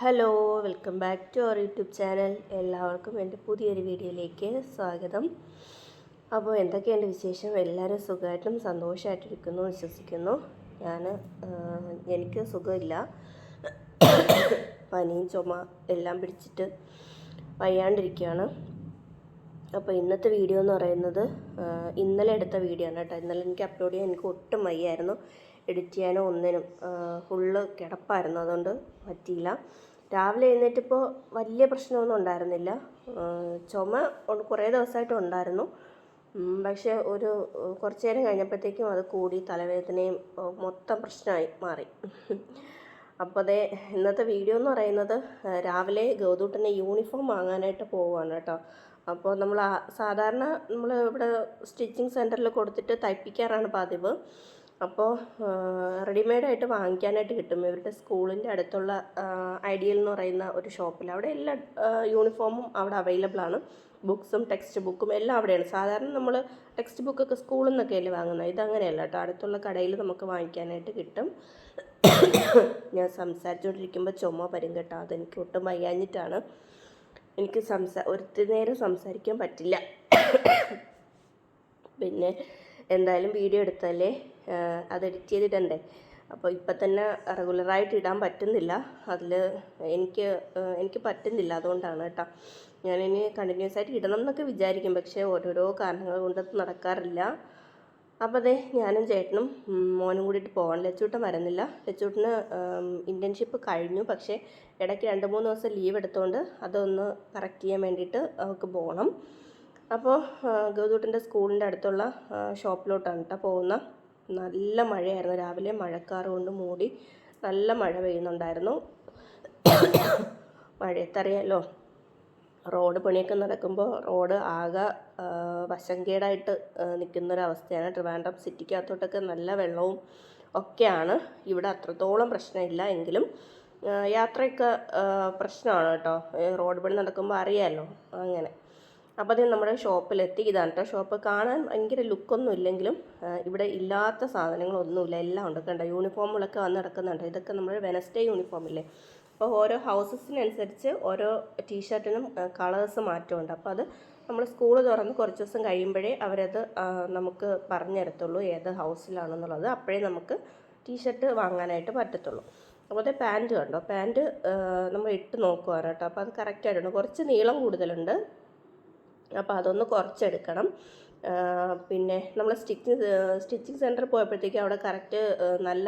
Hello welcome back to our YouTube channel. എല്ലാവർക്കും എന്റെ പുതിയൊരു വീഡിയോയിലേക്ക് സ്വാഗതം. അപ്പോൾ എന്തൊക്കെയുണ്ട് വിശേഷം? എല്ലാവരും സുഖമായിട്ടും സന്തോഷമായിട്ടിരിക്കുന്നു വിശ്വസിക്കുന്നു. ഞാൻ എനിക്ക് സുഖമില്ല. പനിയും ചുമ എല്ലാം പിടിച്ചിട്ട് വയ്യാണ്ടിരിക്കുകയാണ്. അപ്പോൾ ഇന്നത്തെ വീഡിയോ എന്ന് പറയുന്നത് ഇന്നലെ എടുത്ത വീഡിയോ ആണ് കേട്ടോ. ഇന്നലെ എനിക്ക് അപ്ലോഡ് ചെയ്യാൻ എനിക്ക് ഒട്ടും വയ്യായിരുന്നു. എഡിറ്റ് ചെയ്യാനോ ഒന്നിനും ഫുള്ള് കിടപ്പായിരുന്നു. അതുകൊണ്ട് പറ്റിയില്ല. രാവിലെ എഴുന്നേറ്റപ്പോൾ വലിയ പ്രശ്നമൊന്നും ഉണ്ടായിരുന്നില്ല. ചുമ കുറേ ദിവസമായിട്ട് ഉണ്ടായിരുന്നു. പക്ഷേ ഒരു കുറച്ച് നേരം കഴിഞ്ഞപ്പോഴത്തേക്കും അത് കൂടി തലവേദനയും മൊത്തം പ്രശ്നമായി മാറി. അപ്പോൾ അതേ ഇന്നത്തെ വീഡിയോ എന്ന് പറയുന്നത് രാവിലെ ഗൗതൂട്ടന്റെ യൂണിഫോം വാങ്ങാനായിട്ട് പോവുകയാണ് കേട്ടോ. അപ്പോൾ നമ്മൾ സാധാരണ നമ്മൾ ഇവിടെ സ്റ്റിച്ചിങ് സെന്ററിൽ കൊടുത്തിട്ട് തയ്പ്പിക്കാറാണ് പതിവ്. അപ്പോൾ റെഡിമെയ്ഡായിട്ട് വാങ്ങിക്കാനായിട്ട് കിട്ടും. ഇവരുടെ സ്കൂളിന്റെ അടുത്തുള്ള ഐഡിയൽ എന്ന് പറയുന്ന ഒരു ഷോപ്പിൽ. അവിടെ എല്ലാ യൂണിഫോമും അവിടെ അവൈലബിൾ ആണ്. ബുക്സും ടെക്സ്റ്റ് ബുക്കും എല്ലാം അവിടെയാണ്. സാധാരണ നമ്മൾ ടെക്സ്റ്റ് ബുക്കൊക്കെ സ്കൂളിൽ നിന്നൊക്കെ അല്ലേ വാങ്ങുന്നത്? ഇതങ്ങനെയല്ല കേട്ടോ. അടുത്തുള്ള കടയിൽ നമുക്ക് വാങ്ങിക്കാനായിട്ട് കിട്ടും. ഞാൻ സംസാരിച്ചുകൊണ്ടിരിക്കുമ്പോൾ ചുമ വരും കേട്ടോ. അതെനിക്ക് ഒട്ടും വയ്യാഞ്ഞിട്ടാണ്. എനിക്ക് സംസാ ഒത്തിരി നേരം സംസാരിക്കാൻ പറ്റില്ല. പിന്നെ എന്തായാലും വീഡിയോ എടുത്തല്ലേ ആഹ് അത് എഡിറ്റ് ചെയ്തിടണ്ടേ അപ്പോൾ ഇപ്പം തന്നെ റെഗുലറായിട്ട് ഇടാൻ പറ്റുന്നില്ല. അതിൽ എനിക്ക് എനിക്ക് പറ്റുന്നില്ല അതുകൊണ്ടാണ് കേട്ടോ. ഞാനിനി കണ്ടിന്യൂസ് ആയിട്ട് ഇടണം എന്നൊക്കെ വിചാരിക്കും. പക്ഷേ ഓരോരോ കാരണങ്ങൾ കൊണ്ട് അത് നടക്കാറില്ല. അപ്പോൾ അതെ ഞാനും ചേട്ടനും മോനും കൂടിയിട്ട് പോകണം ലച്ചൂട്ടൻ വരുന്നില്ല. ലച്ചൂട്ടിന് ഇന്റേൺഷിപ്പ് കഴിഞ്ഞു. പക്ഷേ ഇടയ്ക്ക് രണ്ട് മൂന്ന് ദിവസം ലീവ് എടുത്തുകൊണ്ട് അതൊന്ന് കറക്റ്റ് ചെയ്യാൻ വേണ്ടിയിട്ട് അവൾക്ക് പോകണം അപ്പോൾ ഗൗതൂട്ടിന്റെ സ്കൂളിന്റെ അടുത്തുള്ള ഷോപ്പിലോട്ടാണ് കേട്ടോ പോകുന്ന നല്ല മഴയായിരുന്നു. രാവിലെ മഴക്കാർ കൊണ്ട് മൂടി നല്ല മഴ പെയ്യുന്നുണ്ടായിരുന്നു. മഴയത്തറിയാലോ? റോഡ് പണിയൊക്കെ നടക്കുമ്പോൾ റോഡ് ആകെ വശങ്കേടായിട്ട് നിൽക്കുന്നൊരവസ്ഥയാണ്. ട്രിവാൻഡ്രം സിറ്റിക്കകത്തോട്ടൊക്കെ നല്ല വെള്ളവും ഒക്കെയാണ്. ഇവിടെ അത്രത്തോളം പ്രശ്നമില്ല എങ്കിലും യാത്രയൊക്കെ പ്രശ്നമാണ് കേട്ടോ. റോഡ് പണി നടക്കുമ്പോൾ അറിയാമല്ലോ അങ്ങനെ. അപ്പോൾ അത് നമ്മുടെ ഷോപ്പിലെത്തി. ഇതാണ് കേട്ടോ ഷോപ്പ്. കാണാൻ ഭയങ്കര ലുക്കൊന്നും ഇല്ലെങ്കിലും ഇവിടെ ഇല്ലാത്ത സാധനങ്ങളൊന്നുമില്ല. എല്ലാം ഉണ്ട് കണ്ടോ? യൂണിഫോമുകളൊക്കെ വന്ന് നടക്കുന്നുണ്ട്. ഇതൊക്കെ നമ്മുടെ വെനസ്ഡേ യൂണിഫോം ഇല്ലേ അപ്പോൾ ഓരോ ഹൗസസിനനുസരിച്ച് ഓരോ ടീഷർട്ടിനും കളേഴ്സ് മാറ്റമുണ്ട്. അപ്പോൾ അത് നമ്മൾ സ്കൂൾ തുറന്ന് കുറച്ച് ദിവസം കഴിയുമ്പോഴേ അവരത് നമുക്ക് പറഞ്ഞു തരത്തുള്ളൂ ഏത് ഹൗസിലാണെന്നുള്ളത്. അപ്പോഴേ നമുക്ക് ടീഷർട്ട് വാങ്ങാനായിട്ട് പറ്റത്തുള്ളൂ. അപ്പോൾ പാന്റ് കണ്ടോ? പാന്റ് നമ്മൾ ഇട്ട് നോക്കുവാണ് കേട്ടോ. അപ്പോൾ അത് കറക്റ്റായിട്ടുണ്ട്. കുറച്ച് നീളം കൂടുതലുണ്ട്. അപ്പോൾ അതൊന്ന് കുറച്ചെടുക്കണം. പിന്നെ നമ്മൾ സ്റ്റിച്ചിങ് സ്റ്റിച്ചിങ് സെന്ററിൽ പോയപ്പോഴത്തേക്കും അവിടെ കറക്റ്റ് നല്ല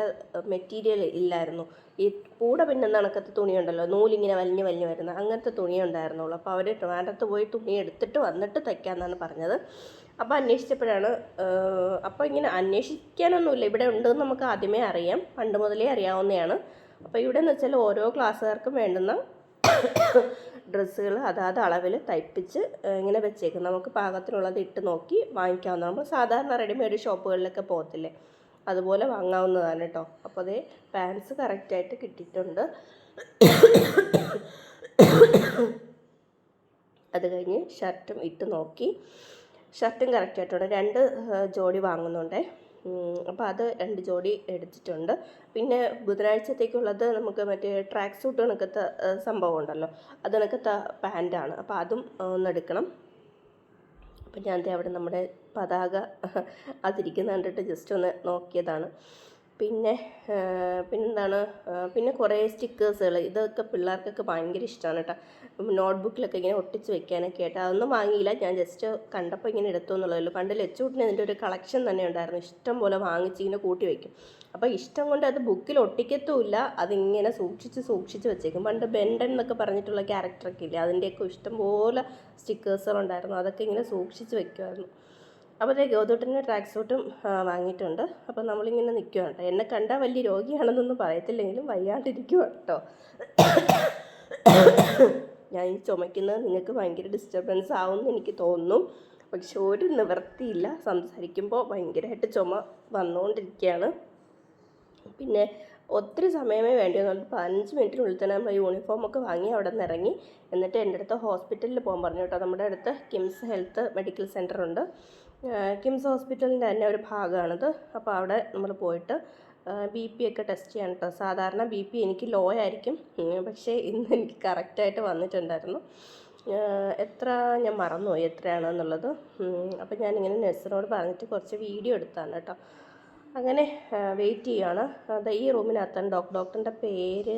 മെറ്റീരിയൽ ഇല്ലായിരുന്നു. ഈ കൂടെ പിന്നെ കണക്കത്തെ തുണിയുണ്ടല്ലോ നൂലിങ്ങനെ വലിഞ്ഞ് വലിഞ്ഞ് വരുന്ന അങ്ങനത്തെ തുണിയേ ഉണ്ടായിരുന്നുള്ളൂ. അപ്പോൾ അവർ ട്രിവാൻഡ്രത്ത് പോയി തുണി എടുത്തിട്ട് വന്നിട്ട് തയ്ക്കാമെന്നാണ് പറഞ്ഞത്. അപ്പോൾ അന്വേഷിച്ചപ്പോഴാണ് അപ്പോൾ ഇങ്ങനെ അന്വേഷിക്കാനൊന്നുമില്ല. ഇവിടെ ഉണ്ടെന്ന് നമുക്ക് ആദ്യമേ അറിയാം. പണ്ട് മുതലേ അറിയാവുന്നതാണ്. അപ്പോൾ ഇവിടെ എന്ന് വെച്ചാൽ ഓരോ ക്ലാസ്സുകാർക്കും വേണ്ടുന്ന ഡ്രസ്സുകൾ അതാത് അളവിൽ തയ്പ്പിച്ച് ഇങ്ങനെ വെച്ചേക്കും. നമുക്ക് പാകത്തിനുള്ളത് ഇട്ട് നോക്കി വാങ്ങിക്കാവുന്ന നമ്മൾ സാധാരണ റെഡിമെയ്ഡ് ഷോപ്പുകളിലൊക്കെ പോകത്തില്ലേ? അതുപോലെ വാങ്ങാവുന്നതാണ് കേട്ടോ. അപ്പോൾ അതേ പാൻസ് കറക്റ്റായിട്ട് കിട്ടിയിട്ടുണ്ട്. അത് കഴിഞ്ഞ് ഷർട്ടും ഇട്ട് നോക്കി. ഷർട്ടും കറക്റ്റായിട്ടുണ്ട് രണ്ട് ജോഡി വാങ്ങുന്നുണ്ടേ. അപ്പോൾ അത് രണ്ട് ജോഡി എടുത്തിട്ടുണ്ട്. പിന്നെ ബുധനാഴ്ചത്തേക്കുള്ളത് നമുക്ക് മറ്റേ ട്രാക്ക് സൂട്ട് കണക്കത്തെ സംഭവം ഉണ്ടല്ലോ. അത് കണക്കത്തെ പാന്റാണ് അപ്പോൾ അതും ഒന്നെടുക്കണം അപ്പം ഞാൻ അവിടെ നമ്മുടെ പതാക അതിരിക്കുന്ന കണ്ടിട്ട് ജസ്റ്റ് ഒന്ന് നോക്കിയതാണ്. പിന്നെ പിന്നെന്താണ് പിന്നെ കുറേ സ്റ്റിക്കേഴ്സുകൾ. ഇതൊക്കെ പിള്ളേർക്കൊക്കെ ഭയങ്കര ഇഷ്ടമാണ് കേട്ടോ. നോട്ട്ബുക്കിലൊക്കെ ഇങ്ങനെ ഒട്ടിച്ച് വെക്കാനൊക്കെ ആയിട്ട്. അതൊന്നും വാങ്ങിയില്ല. ഞാൻ ജസ്റ്റ് കണ്ടപ്പോൾ ഇങ്ങനെ എടുത്തു എന്നുള്ളതല്ലോ പണ്ട് ലച്ചുകൂട്ടിന് ഇതിന്റെ ഒരു കളക്ഷൻ തന്നെ ഉണ്ടായിരുന്നു. ഇഷ്ടം പോലെ വാങ്ങിച്ച് ഇങ്ങനെ കൂട്ടി വയ്ക്കും അപ്പോൾ ഇഷ്ടം കൊണ്ട് അത് ബുക്കിൽ ഒട്ടിക്കത്തുമില്ല. അതിങ്ങനെ സൂക്ഷിച്ച് സൂക്ഷിച്ച് വെച്ചേക്കും. പണ്ട് ബെൻഡൻ എന്നൊക്കെ പറഞ്ഞിട്ടുള്ള ക്യാരക്ടറൊക്കെ ഇല്ലേ? അതിന്റെയൊക്കെ ഇഷ്ടം പോലെ സ്റ്റിക്കേഴ്സുകളുണ്ടായിരുന്നു. അതൊക്കെ ഇങ്ങനെ സൂക്ഷിച്ച് വെക്കുമായിരുന്നു. അപ്പോൾ അതേ ഗൗതൂട്ടിന്റെ ട്രാക്ക് സൂട്ടും വാങ്ങിയിട്ടുണ്ട്. അപ്പോൾ നമ്മളിങ്ങനെ നിൽക്കുകയാണ് കേട്ടോ. എന്നെ കണ്ടാൽ വലിയ രോഗിയാണെന്നൊന്നും പറയത്തില്ലെങ്കിലും വയ്യാണ്ടിരിക്കുക കേട്ടോ. ഞാൻ ഈ ചുമയ്ക്കുന്നത് നിങ്ങൾക്ക് ഭയങ്കര ഡിസ്റ്റർബൻസ് ആവുമെന്ന് എനിക്ക് തോന്നുന്നു. പക്ഷെ ഒരു നിവൃത്തിയില്ല. സംസാരിക്കുമ്പോൾ ഭയങ്കരമായിട്ട് ചുമ വന്നുകൊണ്ടിരിക്കുകയാണ്. പിന്നെ ഒത്തിരി സമയമേ വേണ്ടി വന്നു പതിനഞ്ച് മിനിറ്റിനുള്ളിൽ തന്നെ നമ്മൾ യൂണിഫോമൊക്കെ വാങ്ങി അവിടെ നിന്ന് ഇറങ്ങി. എന്നിട്ട് എന്റെ അടുത്ത് ഹോസ്പിറ്റലിൽ പോകാൻ പറഞ്ഞു കേട്ടോ. നമ്മുടെ അടുത്ത് കിംസ് ഹെൽത്ത് മെഡിക്കൽ സെന്റർ ഉണ്ട്. കിംസ് ഹോസ്പിറ്റലിന്റെ തന്നെ ഒരു ഭാഗമാണിത്. അപ്പോൾ അവിടെ നമ്മൾ പോയിട്ട് ബി പി ഒക്കെ ടെസ്റ്റ് ചെയ്യണം കേട്ടോ. സാധാരണ ബി പി എനിക്ക് ലോ ആയിരിക്കും. പക്ഷേ ഇന്ന് എനിക്ക് കറക്റ്റായിട്ട് വന്നിട്ടുണ്ടായിരുന്നു. എത്ര ഞാൻ മറന്നുപോയി എത്രയാണെന്നുള്ളത് അപ്പോൾ ഞാനിങ്ങനെ നഴ്സിനോട് പറഞ്ഞിട്ട് കുറച്ച് വീഡിയോ എടുത്താണ് കേട്ടോ. അങ്ങനെ വെയിറ്റ് ചെയ്യുകയാണ് അത് ഈ റൂമിനകത്താണ് ഡോക്ടർ ഡോക്ടറിന്റെ പേര്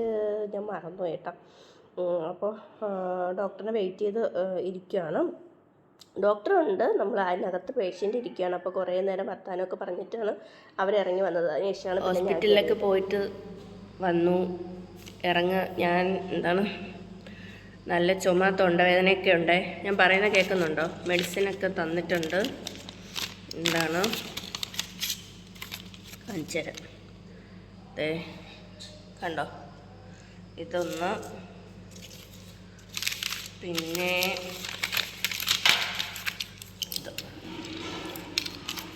ഞാൻ മറന്നുപോയി കേട്ടോ. അപ്പോൾ ഡോക്ടറിനെ വെയിറ്റ് ചെയ്ത് ഇരിക്കുകയാണ് ഡോക്ടറുണ്ട്. നമ്മൾ അതിനകത്ത് പേഷ്യന്റ് ഇരിക്കുകയാണ്. അപ്പോൾ കുറേ നേരം വർത്താനമൊക്കെ പറഞ്ഞിട്ടാണ് അവരിറങ്ങി വന്നത്. അതിനുശേഷമാണ് ഹോസ്പിറ്റലിലൊക്കെ പോയിട്ട് വന്നു. ഇറങ്ങ. ഞാൻ എന്താണ് നല്ല ചുമ തൊണ്ടവേദനയൊക്കെ ഉണ്ട്. ഞാൻ പറയുന്ന കേൾക്കുന്നുണ്ടോ? മെഡിസിനൊക്കെ തന്നിട്ടുണ്ട്. എന്താണ്? കാണിച്ചുതരാം. ദേ കണ്ടോ? ഇതൊന്ന് പിന്നെ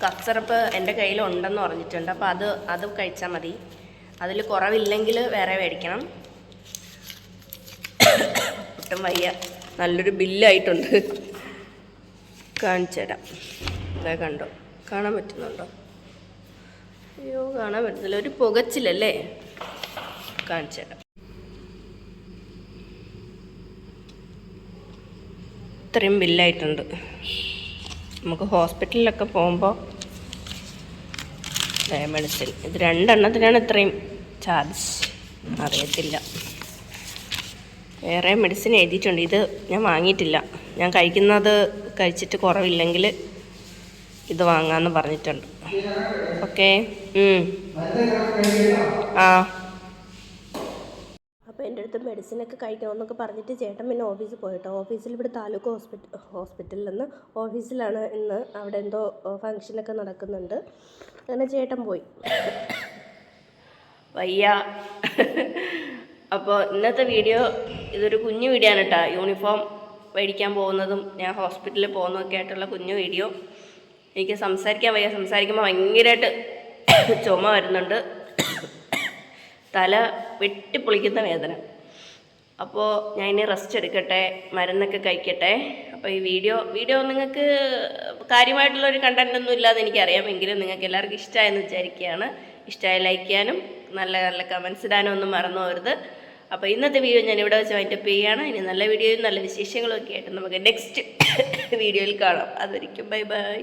കഫ് എന്റെ കയ്യിലുണ്ടെന്ന് പറഞ്ഞിട്ടുണ്ട്. അപ്പോൾ അത് അത് കഴിച്ചാൽ മതി. അതിൽ കുറവില്ലെങ്കിൽ വേറെ മേടിക്കണം. ഒട്ടും വയ്യ. നല്ലൊരു ബില്ലായിട്ടുണ്ട്. കാണിച്ചു തരാം. ഇതാ കണ്ടോ? കാണാൻ പറ്റുന്നുണ്ടോ? അയ്യോ കാണാൻ പറ്റുന്നില്ല. ഒരു പുകച്ചിലല്ലേ? കാണിച്ചു തരാം. ഇത്രയും ബില്ലായിട്ടുണ്ട്. നമുക്ക് ഹോസ്പിറ്റലിലൊക്കെ പോകുമ്പോൾ മെഡിസിൻ ഇത് രണ്ടെണ്ണത്തിനാണ് ഇത്രയും ചാർജ്. അറിയത്തില്ല. വേറെ മെഡിസിൻ എഴുതിയിട്ടുണ്ട്. ഇത് ഞാൻ വാങ്ങിയിട്ടില്ല. ഞാൻ കഴിക്കുന്നത് കഴിച്ചിട്ട് കുറവില്ലെങ്കിൽ ഇത് വാങ്ങാമെന്ന് പറഞ്ഞിട്ടുണ്ട്. ഓക്കെ. ആ. അടുത്ത് മെഡിസിനൊക്കെ കഴിക്കണമെന്നൊക്കെ പറഞ്ഞിട്ട് ചേട്ടൻ പിന്നെ ഓഫീസിൽ പോയിട്ടോ. ഓഫീസിൽ ഇവിടെ താലൂക്ക് ഹോസ്പിറ്റൽ ഹോസ്പിറ്റലിൽ നിന്ന് ഓഫീസിലാണ് ഇന്ന് അവിടെ എന്തോ ഫങ്ഷനൊക്കെ നടക്കുന്നുണ്ട്. അങ്ങനെ ചേട്ടൻ പോയി. വയ്യ. അപ്പോൾ ഇന്നത്തെ വീഡിയോ ഇതൊരു കുഞ്ഞു വീഡിയോ ആണ് കേട്ടോ യൂണിഫോം മേടിക്കാൻ പോകുന്നതും ഞാൻ ഹോസ്പിറ്റലിൽ പോകുന്നതൊക്കെ ആയിട്ടുള്ള കുഞ്ഞു വീഡിയോ എനിക്ക് സംസാരിക്കാൻ വയ്യ. സംസാരിക്കുമ്പോൾ ഭയങ്കരമായിട്ട് ചുമ വരുന്നുണ്ട്. തല വെട്ടിപ്പൊളിക്കുന്ന വേദന. അപ്പോൾ ഞാൻ ഇനി റെസ്റ്റ് എടുക്കട്ടെ മരുന്നൊക്കെ കഴിക്കട്ടെ. അപ്പോൾ ഈ വീഡിയോ വീഡിയോ നിങ്ങൾക്ക് കാര്യമായിട്ടുള്ളൊരു കണ്ടന്റ് ഒന്നും ഇല്ലാതെ എനിക്കറിയാം. എങ്കിലും നിങ്ങൾക്ക് എല്ലാവർക്കും ഇഷ്ടമായെന്ന് വിചാരിക്കുകയാണ്. ഇഷ്ടമായി ലൈക്ക് ചെയ്യാനും നല്ല നല്ല കമൻസ് ഇടാനും ഒന്നും മറന്നു പോകരുത്. അപ്പോൾ ഇന്നത്തെ വീഡിയോ ഞാൻ ഇവിടെ വെച്ച് വൈൻഡപ്പ് ചെയ്യുകയാണ്. ഇനി നല്ല വീഡിയോയും നല്ല വിശേഷങ്ങളും ഒക്കെ ആയിട്ട് നമുക്ക് നെക്സ്റ്റ് വീഡിയോയിൽ കാണാം. അതൊരിക്കും ബൈ ബൈ